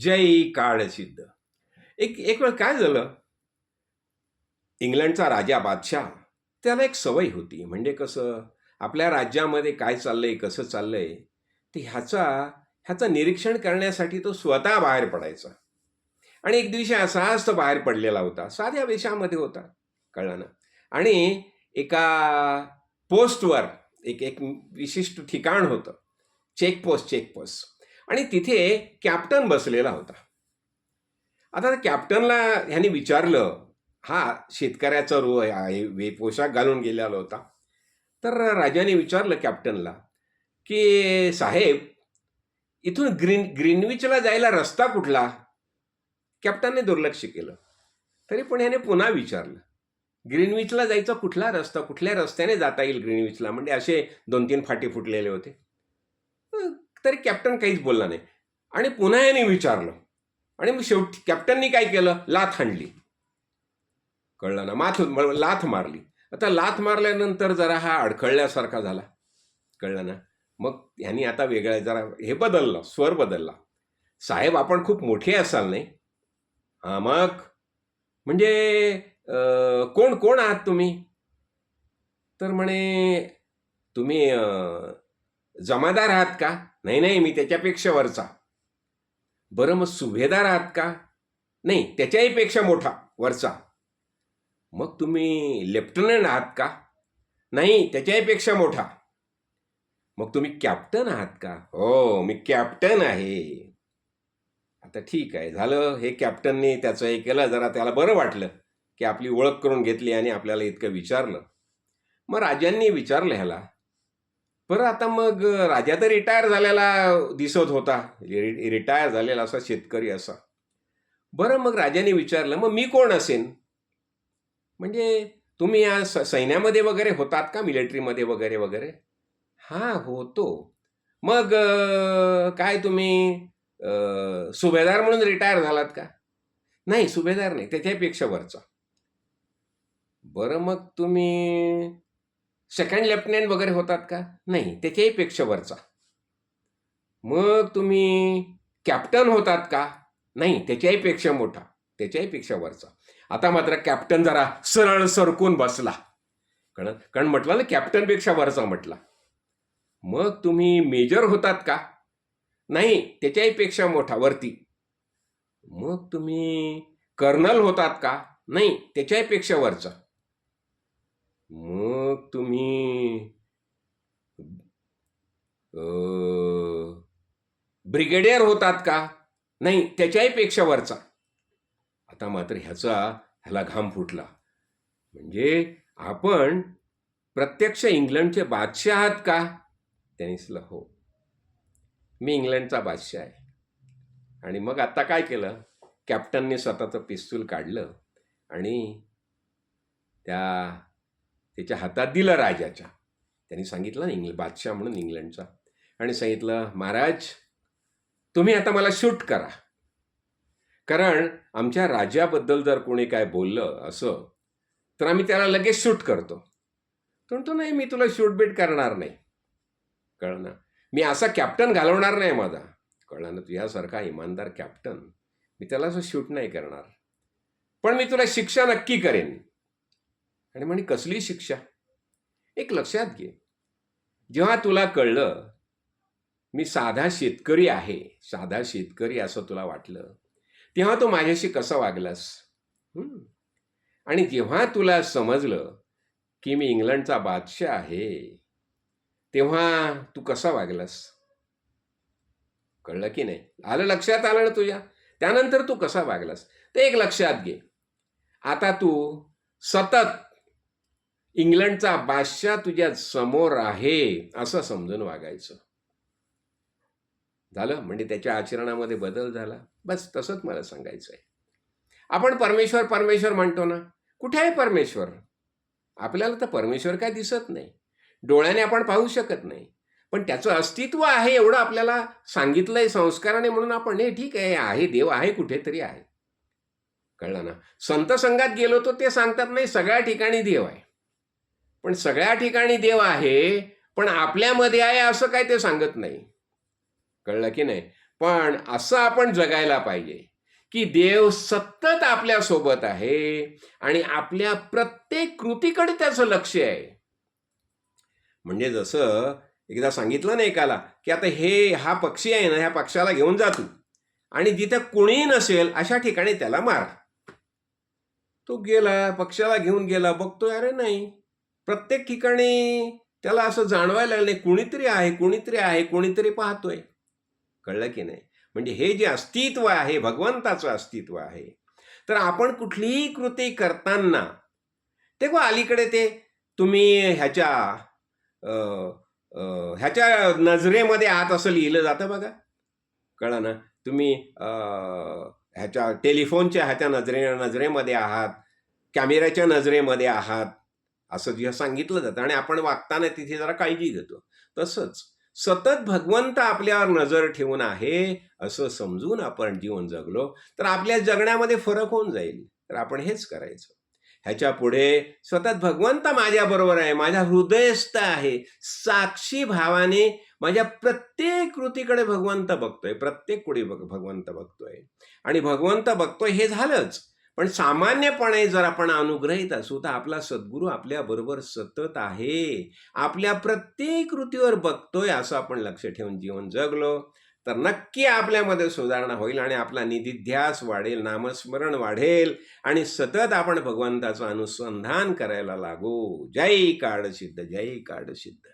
जय काळ सिद्ध एक एक वेळ काय झालं? इंग्लंडचा राजा बादशाह त्याला एक सवय होती. म्हणजे कसं? आपल्या राज्यामध्ये काय चाललंय कसं चाललंय? ते ह्याचा ह्याचं निरीक्षण करण्यासाठी तो स्वतः बाहेर पडायचा. आणि एक दिवशी असाच तो बाहेर पडलेला होता. साध्या वेशामध्ये होता. कळलं ना? आणि एका पोस्टवर एक एक विशिष्ट ठिकाण होतं. Checkpost checkpost. आणि तिथे कॅप्टन बसलेला होता. आता कॅप्टनला ह्याने विचारलं हा शेतकऱ्याचा रो आहे वे पोशाख घालून गेलेला होता. तर राजाने विचारलं कॅप्टनला की साहेब इथून ग्रीन ग्रीनविचला जायला रस्ता कुठला? कॅप्टनने दुर्लक्ष केलं. तरी पण ह्याने पुन्हा विचारलं ग्रीनविचला जायचा कुठला रस्ता? कुठल्या रस्त्याने जाता येईल ग्रीनविचला? म्हणजे असे दोन तीन फाटे फुटलेले होते. तरी कॅप्टन काहीच बोलला नाही. आणि पुन्हा याने विचारलं. आणि मग शेवटी कॅप्टननी काय केलं? लाथ हाणली कळलं ना माथ लाथ मारली. आता लाथ मारल्यानंतर जरा हा अडखळल्यासारखा झाला. कळलं ना? मग ह्यांनी आता वेगळं जरा हे बदललं स्वर बदलला. साहेब आपण खूप मोठे असाल नाही? हां मग? म्हणजे कोण कोण आहात तुम्ही? तर म्हणे तुम्ही जमादार आहात का? नाही नाही मी त्याच्यापेक्षा वरचा. बरं मग सुभेदार आहात का? नाही त्याच्याही पेक्षा मोठा वरचा. मग तुम्ही लेफ्टनंट आहात का? नाही त्याच्याही पेक्षा मोठा. मग तुम्ही कॅप्टन आहात का? हो मी कॅप्टन आहे. आता ठीक आहे झालं. हे कॅप्टनने त्याचं हे केलं जरा त्याला बरं वाटलं की आपली ओळख करून घेतली आणि आपल्याला इतकं विचारलं. मग राजांनी विचारलं ह्याला बरं आता मग राजा तर रिटायर झालेला दिसत होता. रिटायर झालेला असा शेतकरी असा. बरं मग राजाने विचारलं मग मी कोण असेन? म्हणजे तुम्ही या स- सैन्यामध्ये वगैरे होतात का? मिलिटरीमध्ये वगैरे वगैरे? हां होतो. मग काय तुम्ही सुभेदार म्हणून रिटायर झालात का? नाही सुभेदार नाही त्याच्यापेक्षा वरचा. बरं मग तुम्ही सेकंड लेफ्टनंट वगैरे होतात का? नाही त्याच्याही पेक्षा वरचा मग तुम्ही कॅप्टन होतात का? नाही त्याच्याही पेक्षा मोठा. त्याच्याही पेक्षा वरचा आता मात्र कॅप्टन जरा सरळ सरकून बसला. कारण कारण म्हटलं ना कॅप्टनपेक्षा वरचा म्हटला. मग तुम्ही मेजर होतात का? नाही त्याच्याही पेक्षा मोठा वरती. मग तुम्ही कर्नल होतात का? नाही त्याच्याही पेक्षा वरचा. मग मग तुम्ही ब्रिगेडियर होतात का? नाही त्याच्याही पेक्षा वरचा. आता मात्र ह्याचा ह्याला घाम फुटला. म्हणजे आपण प्रत्यक्ष इंग्लंडचे बादशाह आहात का? त्याने हो. मी इंग्लंडचा बादशाह आहे. आणि मग आता काय केलं? कॅप्टनने स्वतःचं पिस्तूल काढलं आणि त्या त्याच्या हातात दिलं राजाच्या. त्यांनी सांगितलं इंग्ल बादशाह म्हणून इंग्लंडचा. आणि सांगितलं महाराज तुम्ही आता मला शूट करा. कारण आमच्या राजाबद्दल जर कोणी काय बोललं असं तर आम्ही त्याला लगेच शूट करतो. तो म्हणतो नाही मी तुला शूट बीट करणार नाही. कळलं ना? मी असा कॅप्टन घालवणार नाही माझा. कळलं ना? तुझ्यासारखा इमानदार कॅप्टन मी त्याला असं शूट नाही करणार. पण मी तुला शिक्षा नक्की करेन. आणि म्हणे कसली शिक्षा. एक लक्षात घे. जेव्हा तुला कळलं मी साधा शेतकरी आहे साधा शेतकरी असं तुला वाटलं तेव्हा तू माझ्याशी कसं वागलास? आणि जेव्हा तुला समजलं की मी इंग्लंडचा बादशाह आहे तेव्हा तू कसा वागलास? कळलं की नाही? आलं लक्षात आलं ना तुझ्या? त्यानंतर तू कसा वागलास? ते एक लक्षात घे. आता तू सतत इंग्लंडचा बादशाह तुझ्या समोर आहे असं समजून वागायचं. झालं? म्हणजे त्याच्या आचरणामध्ये बदल झाला. बस तसंच मला सांगायचं आहे आपण परमेश्वर परमेश्वर म्हणतो ना कुठे आहे परमेश्वर? आपल्याला तर परमेश्वर काय दिसत नाही. डोळ्याने आपण पाहू शकत नाही. पण त्याचं अस्तित्व आहे एवढं आपल्याला सांगितलंय संस्काराने म्हणून आपण हे ठीक आहे आहे देव आहे कुठेतरी आहे. कळलं ना? संत संघात गेलो तो ते सांगतात नाही सगळ्या ठिकाणी देव आहे. पण सगळ्या ठिकाणी देव आहे पण आपल्यामध्ये आहे असं काय ते सांगत नाही. कळलं की नाही? पण असं आपण जगायला पाहिजे की देव सतत आपल्यासोबत आहे आणि आपल्या प्रत्येक कृतीकडे त्याचं लक्ष आहे. म्हणजे जसं एकदा सांगितलं ना एकाला की आता हे हा पक्षी आहे ना ह्या पक्षाला घेऊन जा तू आणि जिथे कुणीही नसेल अशा ठिकाणी त्याला मार. तो गेला पक्षाला घेऊन गेला बघतोय अरे नाही. प्रत्येक ठिकाणी त्याला असं जाणवायला लागलं नाही कुणीतरी आहे कुणीतरी आहे कुणीतरी पाहतोय. कळलं की नाही? म्हणजे हे जे अस्तित्व आहे भगवंताचं अस्तित्व आहे तर आपण कुठलीही कृती करताना तेव्हा अलीकडे ते तुम्ही ह्याच्या ह्याच्या नजरेमध्ये आहात असं लिहिलं जातं बघा. कळा ना? तुम्ही ह्याच्या टेलिफोनच्या ह्याच्या नजरे नजरेमध्ये आहात कॅमेऱ्याच्या नजरेमध्ये आहात असं जेव्हा सांगितलं जातं आणि आपण वागताना तिथे जरा काळजी घेतो. तसंच सतत भगवंत आपल्यावर नजर ठेवून आहे असं समजून आपण जीवन जगलो तर आपल्या जगण्यामध्ये फरक होऊन जाईल. तर आपण हेच करायचं. ह्याच्या पुढे सतत भगवंत माझ्याबरोबर आहे माझ्या हृदयस्थ आहे साक्षी भावाने माझ्या प्रत्येक कृतीकडे भगवंत बघतोय प्रत्येक कुडी बघ भगवंत बघतोय. आणि भगवंत बघतोय हे झालंच. पण सामान्यपणे जर आपण अनुग्रहित असू तर आपला सद्गुरू आपल्याबरोबर सतत आहे. आपल्या प्रत्येक कृतीवर बघतोय असं आपण लक्ष ठेवून जीवन जगलो तर नक्की आपल्यामध्ये सुधारणा होईल आणि आपला निधिध्यास वाढेल नामस्मरण वाढेल आणि सतत आपण भगवंताचं अनुसंधान करायला लागू. जय काळ सिद्ध जय काळ सिद्ध